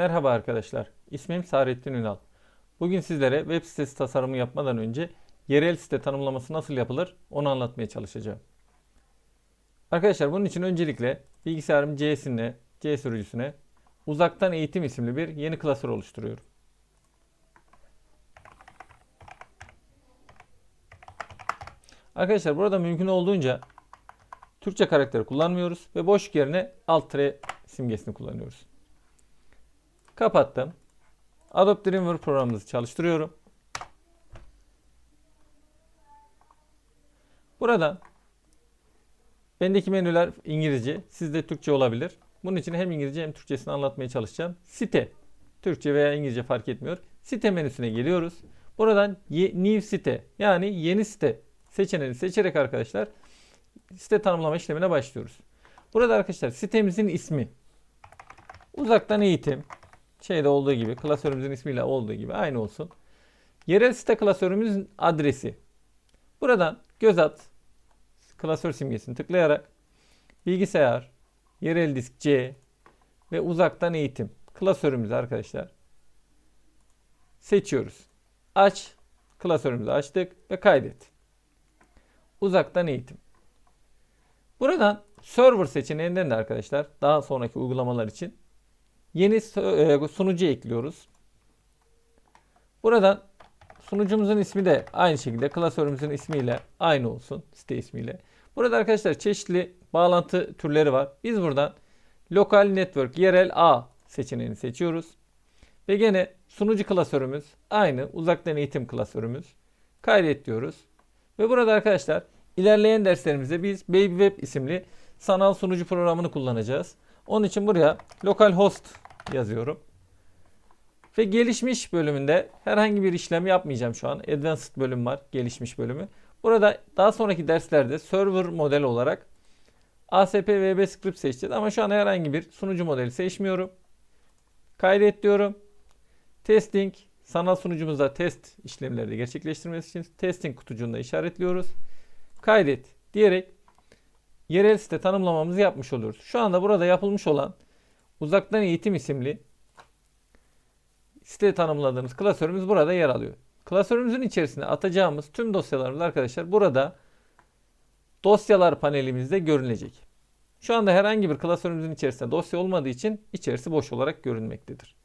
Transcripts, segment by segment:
Merhaba arkadaşlar. İsmim Sarettin Ünal. Bugün sizlere web sitesi tasarımı yapmadan önce yerel site tanımlaması nasıl yapılır onu anlatmaya çalışacağım. Arkadaşlar bunun için öncelikle bilgisayarım C'sine, C sürücüsüne uzaktan eğitim isimli bir yeni klasör oluşturuyorum. Arkadaşlar burada mümkün olduğunca Türkçe karakteri kullanmıyoruz ve boşluk yerine alt tire simgesini kullanıyoruz. Kapattım. Adobe Dreamweaver programımızı çalıştırıyorum. Buradan bendeki menüler İngilizce, sizde Türkçe olabilir. Bunun için hem İngilizce hem Türkçesini anlatmaya çalışacağım. Site, Türkçe veya İngilizce fark etmiyor. Site menüsüne geliyoruz. Buradan New Site yani yeni site seçeneğini seçerek arkadaşlar site tanımlama işlemine başlıyoruz. Burada arkadaşlar sitemizin ismi uzaktan eğitim şeyde olduğu gibi klasörümüzün ismiyle olduğu gibi aynı olsun. Yerel site klasörümüzün adresi. Buradan göz at klasör simgesini tıklayarak bilgisayar, yerel disk C ve uzaktan eğitim klasörümüzü arkadaşlar seçiyoruz. Aç klasörümüzü açtık ve kaydet. Uzaktan eğitim. Buradan server seçeneğinden de arkadaşlar daha sonraki uygulamalar için yeni e, sunucu ekliyoruz. Buradan sunucumuzun ismi de aynı şekilde klasörümüzün ismiyle aynı olsun. Site ismiyle. Burada arkadaşlar çeşitli bağlantı türleri var. Biz buradan lokal network yerel A seçeneğini seçiyoruz. Ve gene sunucu klasörümüz aynı uzaktan eğitim klasörümüz. Kaydet diyoruz. Ve burada arkadaşlar ilerleyen derslerimizde biz BabyWeb isimli sanal sunucu programını kullanacağız. Onun için buraya localhost yazıyorum. Ve gelişmiş bölümünde herhangi bir işlem yapmayacağım şu an. Advanced bölüm var, gelişmiş bölümü. Burada daha sonraki derslerde server model olarak ASP VB script seçeceğiz. Ama şu an herhangi bir sunucu modeli seçmiyorum. Kaydet diyorum. Testing, sanal sunucumuzda test işlemleri gerçekleştirmesi için testing kutucuğunda işaretliyoruz. Kaydet diyerek yerel site tanımlamamızı yapmış oluyoruz. Şu anda burada yapılmış olan uzaktan eğitim isimli site tanımladığımız klasörümüz burada yer alıyor. Klasörümüzün içerisine atacağımız tüm dosyalarımız arkadaşlar burada dosyalar panelimizde görünecek. Şu anda herhangi bir klasörümüzün içerisinde dosya olmadığı için içerisi boş olarak görünmektedir.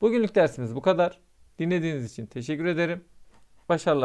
Bugünlük dersimiz bu kadar. Dinlediğiniz için teşekkür ederim. Başarılar.